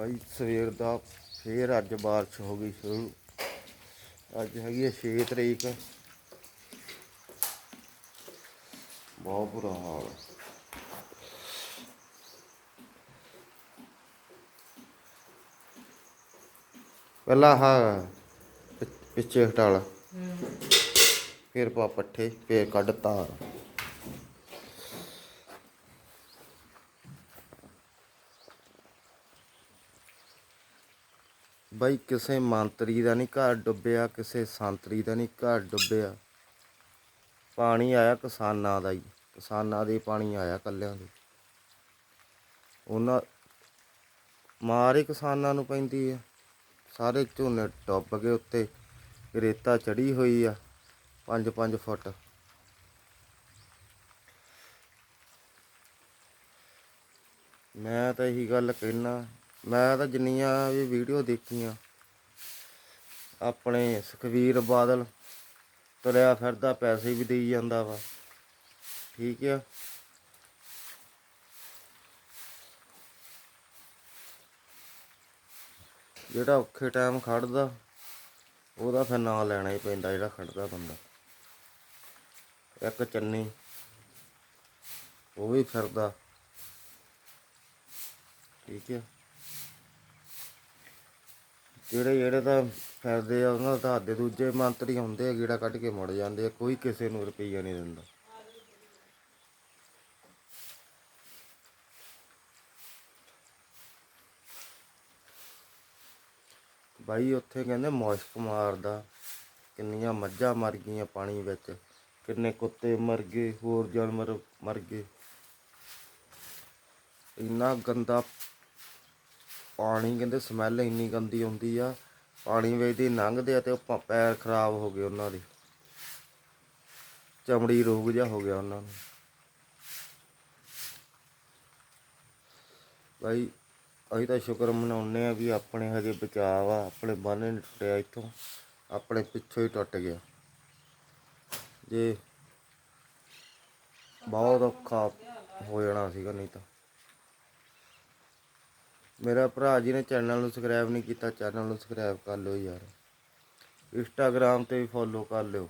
ਬਾਈ ਸਵੇਰ ਦਾ ਫੇਰ ਅੱਜ ਬਾਰਿਸ਼ ਹੋ ਗਈ ਸ਼ੁਰੂ। ਅੱਜ ਹੈਗੀ ਹੈ 6 ਤਰੀਕ। ਬਹੁਤ ਬੁਰਾ ਹਾਲ ਹੈ। ਪਹਿਲਾਂ ਹਾਂ ਪਿੱਛੇ ਹਟਾਲਾ ਫਿਰ ਪਾ ਪੱਠੇ ਫਿਰ ਕੱਢ ਤਾਰ ਬਾਈ ਕਿਸੇ ਮੰਤਰੀ ਦਾ ਨਹੀਂ ਘਰ ਡੁੱਬਿਆ, ਕਿਸੇ ਸੰਤਰੀ ਦਾ ਨਹੀਂ ਘਰ ਡੁੱਬਿਆ। ਪਾਣੀ ਆਇਆ ਕਿਸਾਨਾਂ ਦਾ ਹੀ, ਕਿਸਾਨਾਂ ਦੇ ਪਾਣੀ ਆਇਆ ਕੱਲਿਆਂ ਦੇ। ਉਹਨਾਂ, ਮਾਰ ਹੀ ਕਿਸਾਨਾਂ ਨੂੰ ਪੈਂਦੀ ਆ। ਸਾਰੇ ਝੋਨੇ ਡੁੱਬ ਗਏ ਉੱਤੇ, ਰੇਤਾ ਚੜੀ ਹੋਈ ਆ 5-5 ਫੁੱਟ। ਮੈਂ ਤਾਂ ਇਹੀ ਗੱਲ ਕਹਿਣਾ ਮੈਂ ਤਾਂ ਜਿੰਨੀਆਂ ਵੀ ਵੀਡੀਓ ਦੇਖੀਆਂ, ਆਪਣੇ ਸੁਖਵੀਰ ਬਾਦਲ ਤੁਰਿਆ ਫਿਰਦਾ ਪੈਸੇ ਵੀ ਦੇਈ ਜਾਂਦਾ ਵਾ, ਠੀਕ ਆ? ਜਿਹੜਾ ਔਖੇ ਟਾਈਮ ਖੜਦਾ ਉਹਦਾ ਫਿਰ ਨਾਂ ਲੈਣਾ ਹੀ ਪੈਂਦਾ ਜਿਹੜਾ ਖੜਦਾ ਬੰਦਾ। ਇੱਕ ਚੰਨੀ, ਉਹ ਵੀ ਫਿਰਦਾ, ਠੀਕ ਹੈ ਜਿਹੜੇ ਜਿਹੜੇ ਤਾਂ ਫਿਰਦੇ ਆ, ਉਹਨਾਂ ਦਾ ਦੇ ਦੂਜੇ ਮੰਤਰੀ ਹੁੰਦੇ ਆ, ਗੀੜਾ ਕੱਢ ਕੇ ਮੁੜ ਜਾਂਦੇ ਆ, ਕੋਈ ਕਿਸੇ ਨੂੰ ਰੁਪਈਆ ਨਹੀਂ ਦਿੰਦਾ। ਬਾਈ ਉੱਥੇ ਕਹਿੰਦੇ ਮੁਸ਼ਕ ਮਾਰਦਾ ਕਿੰਨੀਆਂ ਮੱਝਾਂ ਮਰ ਗਈਆਂ ਪਾਣੀ ਵਿੱਚ, ਕਿੰਨੇ ਕੁੱਤੇ ਮਰ ਗਏ, ਹੋਰ ਜਾਨਵਰ ਮਰ ਗਏ। ਇੰਨਾ ਗੰਦਾ ਪਾਣੀ ਕਹਿੰਦੇ ਸਮੈਲ ਇੰਨੀ ਗੰਦੀ ਆਉਂਦੀ ਆ, ਪਾਣੀ ਵਿੱਚ ਦੀ ਲੰਘਦੇ ਆ ਤੇ ਉਹ ਪੈਰ ਖਰਾਬ ਹੋ ਗਏ ਉਹਨਾਂ ਦੇ। ਚਮੜੀ ਰੋਗ ਜਿਹਾ ਹੋ ਗਿਆ ਉਹਨਾਂ ਨੂੰ। ਭਾਈ ਅਸੀਂ ਤਾਂ ਸ਼ੁਕਰ ਮਨਾਉਂਦੇ ਆ ਵੀ ਆਪਣੇ ਹਜੇ ਬਚਾਅ ਆ, ਆਪਣੇ ਬਾਨੇ ਨਹੀਂ ਟੁੱਟਿਆ ਇੱਥੋਂ, ਆਪਣੇ ਪਿੱਛੋਂ ਹੀ ਟੁੱਟ ਗਿਆ। ਜੇ ਬਹੁਤ ਔਖਾ ਹੋ ਜਾਣਾ ਸੀਗਾ ਨਹੀਂ ਤਾਂ। ਮੇਰਾ ਭਰਾ ਜੀ ਨੇ ਚੈਨਲ ਨੂੰ ਸਬਸਕ੍ਰਾਈਬ ਨਹੀਂ ਕੀਤਾ ਚੈਨਲ ਨੂੰ ਸਬਸਕ੍ਰਾਈਬ ਕਰ ਲਿਓ ਯਾਰ। ਇੰਸਟਾਗ੍ਰਾਮ ਤੇ ਵੀ ਫੋਲੋ ਕਰ ਲਿਓ।